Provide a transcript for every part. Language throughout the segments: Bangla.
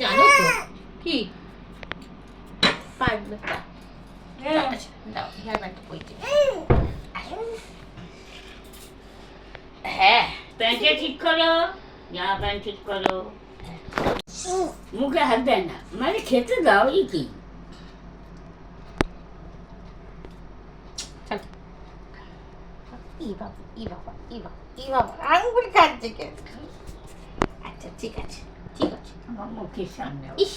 জানো তো? কি? পারবে আচ্ছা দাও হেয়ার পইতে হ্যাঁ প্যান্টটা ঠিক করো। জামা প্যান্ট ঠিক করো। মুখে হাত দেয় না। মানে খেতে দাও ই কি? ই বাবা ই বাবা ই বাবা ই বাবা। আঙ্গুল কে আচ্ছা ঠিক আছে। ঠিক আছে আমার মুখের সামনে ইস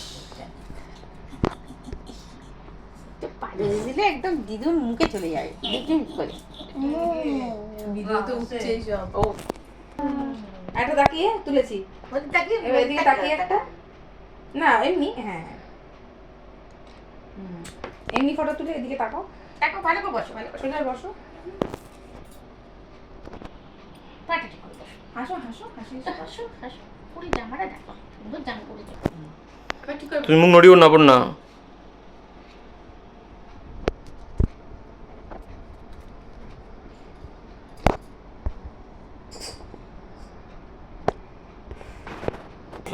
পালিয়ে দিলে একদম দিদুর মুখে চলে যাবে দেখুন করে ভিডিওতে উঠছেই সব ও একটা তাকিয়ে তুলেছি তাকিয়ে এদিকে তাকিয়ে একটা না এমনি হ্যাঁ এমনি ফটো তুলে এদিকে তাকাও তাকে ভালো করে বসো ভালো সোজা হাসো হাসো হাসি হাসো হাসো পুরি জামাটা দেখো তুমি মুখ নড়িও না না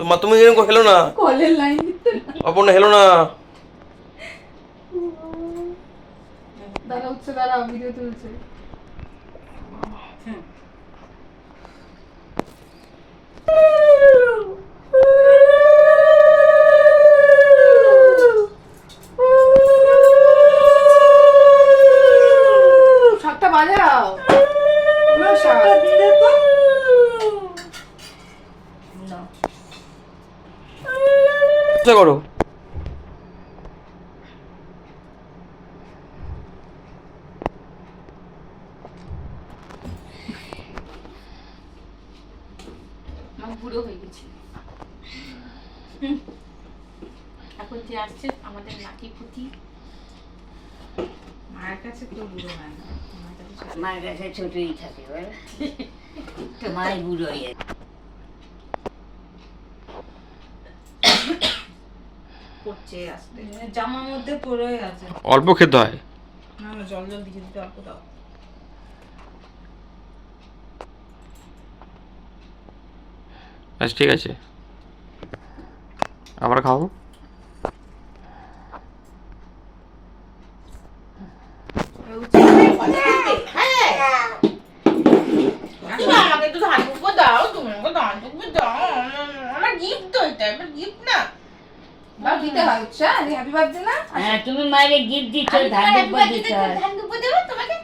মা তুমি এরকম হেলো না? কলের লাইন অপর্ণা হেলো না। দাঁড়া উঠছে দাঁড়া ভিডিও তুলছে। শাকটা করো। বুড়ো হয়ে গেছি। হুম। এখন যে আসছে আমাদের নাতি পুতি। মায়ের কাছে কেউ বুড়ো হয় না। মায়ের কাছে ছোটই থাকে তোমার বুড়ো হয়ে আসতে। জামার মধ্যে পড়ে আছে। অল্প খেতে হয়? না না জল জল দিকে দিতে অল্প দাও। আচ্ছা ঠিক আছে। আবার খাও হ্যাঁ আমাকে একটু ধান দাও তুমি আমাকে ধান দাও। আমার গিফট তো এটা আমার গিফট না। বা দিতে হয়। উৎসা হ্যাপি বার্থডে না? হ্যাঁ তুমি মায়ের গিফট দিচ্ছ ধান তোমার happy দুব্বা birthday দিচ্ছ। তে ধান দুব্বো দেবো তোমাকে?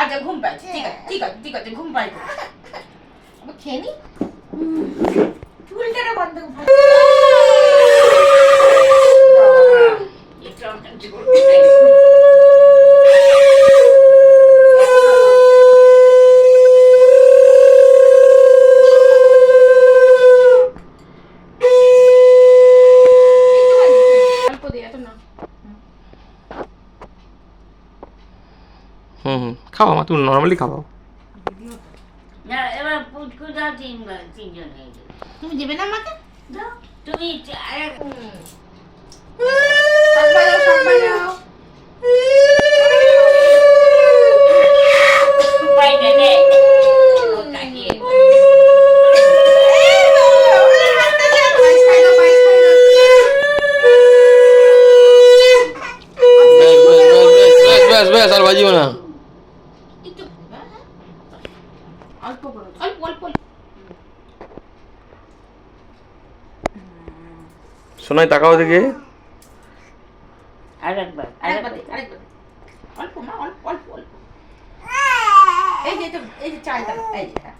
আচ্ছা ঘুম পাচ্ছে ঠিক আছে ঠিক আছে ঠিক আছে ঘুম পাই খেয়ে নি? চুলটা বন্ধ করে এটা আমার ছোট। অল্প দিয়ে এত না হুম হুম খাও মা তুমি নর্মালি খাও না এবার পুটকু দাও তিনবার তিনজন হয়ে যাবে তুমি দেবে না আমাকে দাও তুমি আর শাক বাজাও শাক বাজাও পাইটা নে ও কাটিয়ে পায়েস খাই দাও পায়েস খাই দাও ব্যাস ব্যাস ব্যাস ব্যাস আর বাজিও না একটু হ্যাঁ, হ্যাঁ। অল্প করে অল্প অল্প অল্প। শোনাই তাকাও দেখে। আরেকবার আরেকবার আরেকবার দে, আরেকবার। দে। অল্প মা অল্প অল্প অল্প। এই যে এটা- এই যে চালটা এই যে হ্যাঁ।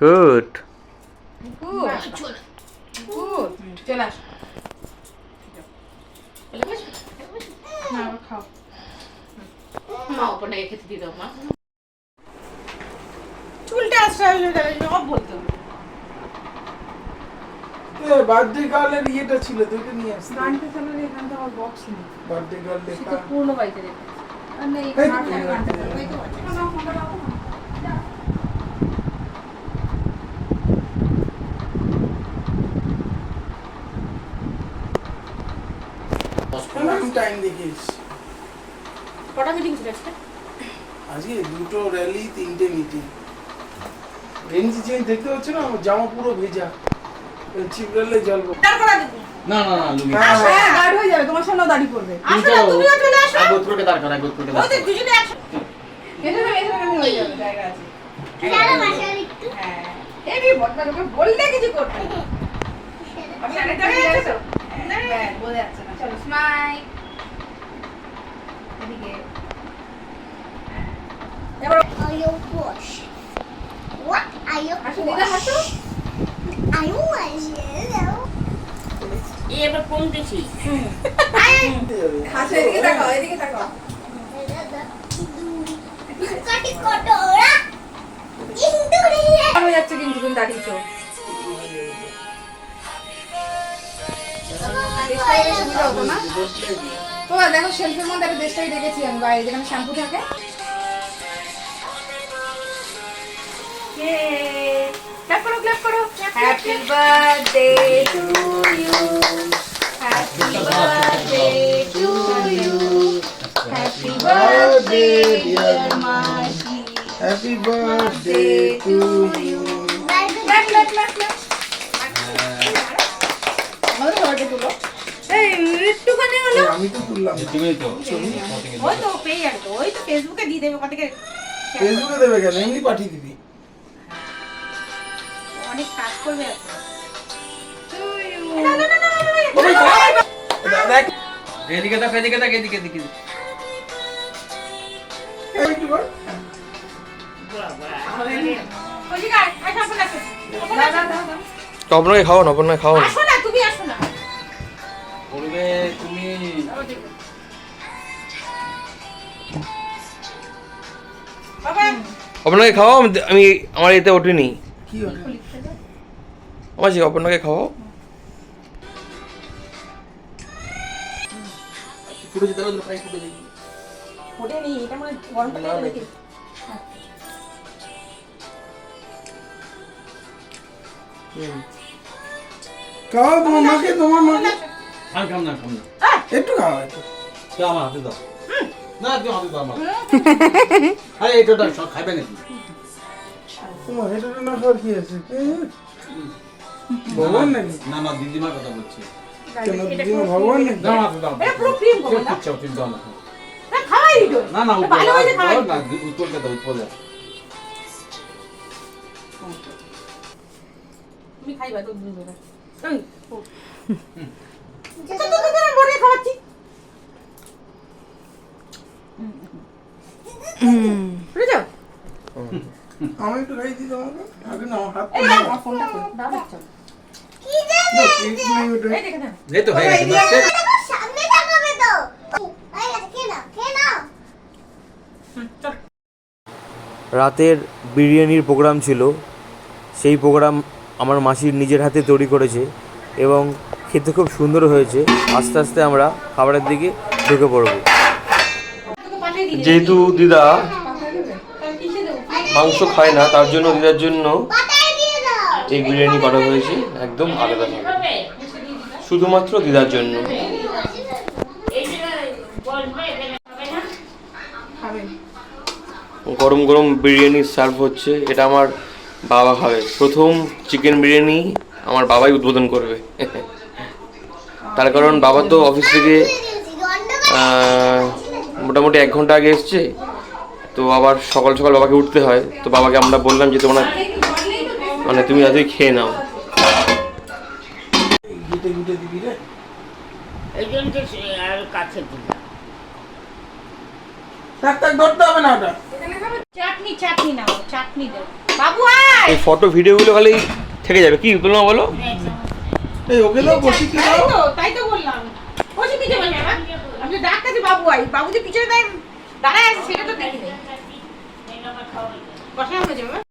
গুড। চলে আসো। খাও। মা ওপরটাকে খেতে দিয়ে দাও মা চুলটা আসতে হলো সব বলতে বার্থডে গার্লের ইয়েটা ছিল দুটো নিয়ে আসতে। গানটা চালালে এখান থেকে আমার বক্স নেই। বার্থডে গার্ল লেখা। পুরনো বাড়িতে রেখে আর এই গানটা গানটা বাড়িতে চালালে। রেখে। না, না, ফোনটা রাখো না। টাইম দেখিস। কটা মিটিং ছিল আজকে? আজকে দুটো র্যালি তিনটে মিটিং রেঞ্জি চেঞ্জ দেখতে পাচ্ছ না? আমার জামা পুরো ভেজা। চিপড়ালে জল না না হ্যাঁ, হ্যাঁ। গার্ড যাবে তোমার সামনেও দাঁড়িয়ে পড়বে। আসো না তুমিও চলে আসো। এক গোত্রকে দাঁড় করা গোত্রকে দাঁড় তো দুজনে একসাথে। এখানে এখানে হয়ে যাবে জায়গা আছে। চলো মাসার একটু। হ্যাঁ। বদনা বললে কিছু করতে আছে বোঝা যাচ্ছে না। চলো স্মাইল এদিকে এবার Are you push? What are you হাসো দিদা হাসো Are you watching? এই এবার কমতেছি হাসো এদিকে তাকাও এদিকে তাকাও কাটি কটোরা ইন্দুরিয়া হয়ে যাচ্ছে কিন্তু তুমি দাঁড়িয়েছো? দেশটাই বেশ হতো না তোমার দেখো শেলফের মধ্যে একটা দেশটাই রেখেছি আমি বাইরে যেখানে শ্যাম্পু থাকে। ক্ল্যাপ করো ক্ল্যাপ করো। Happy birthday to you happy birthday to you happy birthday dear মাসি happy birthday to you clap clap clap clap আমাদের বার্থডে তুলো এই একটুখানি হলো। আমি তো তুললাম। তুমি তো। ওই তো পেয়ে ওই তো ফেসবুকে দিয়ে দেবে থেকে। ফেসবুকে দেবে কেন? এমনি পাঠিয়ে দিবি। অনেক কাজ করবে এদিকে এদিকে এদিকে এদিকে আপনাকে খাওয়ান আপনাকে খাওয়ান না তুমি আসো না। বলবে তুমি আপনাকে খাওয়াও আমি- আমি আমার এতে ওঠেনি। কি যে আপনাকে খাওয়াও মানে মাকে তোমার মাকে। আর না কাম না। একটু খাওয়া একটু। আমার হাতে দাও। না তুই হাতে দাও আমার। আরে এটা সব খাইবে নাকি? তোমার এটা না খাওয়ার কি আছে? ভগবান নাকি না না দিদিমার কথা বলছি কেন দিদিমা ভগবান নাকি দাও হাতে দাও এটা পুরো ক্রিম করো কেউ কিচ্ছু তুমি দাও না না খাওয়াই দিও না না ভালো হয়েছে খাওয়াই না উত্তরকে দাও উপরে তুমি খাইবা তো দুই বেলা এই আচ্ছা, তো, তো, তো, আমি বুঝেছ? একটু খাই দিই তোমাকে আগে না হাত ফোনটা করো। দাও, রাতের বিরিয়ানির প্রোগ্রাম ছিল সেই প্রোগ্রাম আমার মাসির নিজের হাতে তৈরি করেছে এবং খেতে খুব সুন্দর হয়েছে আস্তে আস্তে আমরা খাবারের দিকে ঢুকে পড়ব। যেহেতু দিদা? মাংস খায় না, তার জন্য দিদার জন্য এই বিরিয়ানি করা হয়েছে একদম আলাদা হবে শুধুমাত্র দিদার জন্য। গরম গরম বিরিয়ানি সার্ভ হচ্ছে। এটা আমার বাবা খাবে। প্রথম চিকেন বিরিয়ানি আমার বাবাই উদ্বোধন করবে। তার কারণ বাবা তো অফিস থেকে মোটামুটি এক ঘণ্টা আগে এসছে। তো আবার সকাল সকাল বাবাকে উঠতে হয়। তো বাবাকে আমরা বললাম যে তোমরা মানে তুমি আজকে খেয়ে নাও। ঘুটে ঘুটে দিবি রে এই জন্য তো সে- আর কাছে দিলাম থাক থাক ধরতে হবে না ওটা চাটনি চাটনি নাও চাটনি দাও বাবু ফটো ভিডিওগুলো খালি থেকে যাবে। কি বলো এই ওকে দাও বসি কি তাই দাও তাই তো বললাম। বসে পিছনে বসে আমার আমি তো ডাকতেছি বাবু আই। বাবু যে পিছনে দাঁড়ায় আছে সেটা তো যাবে।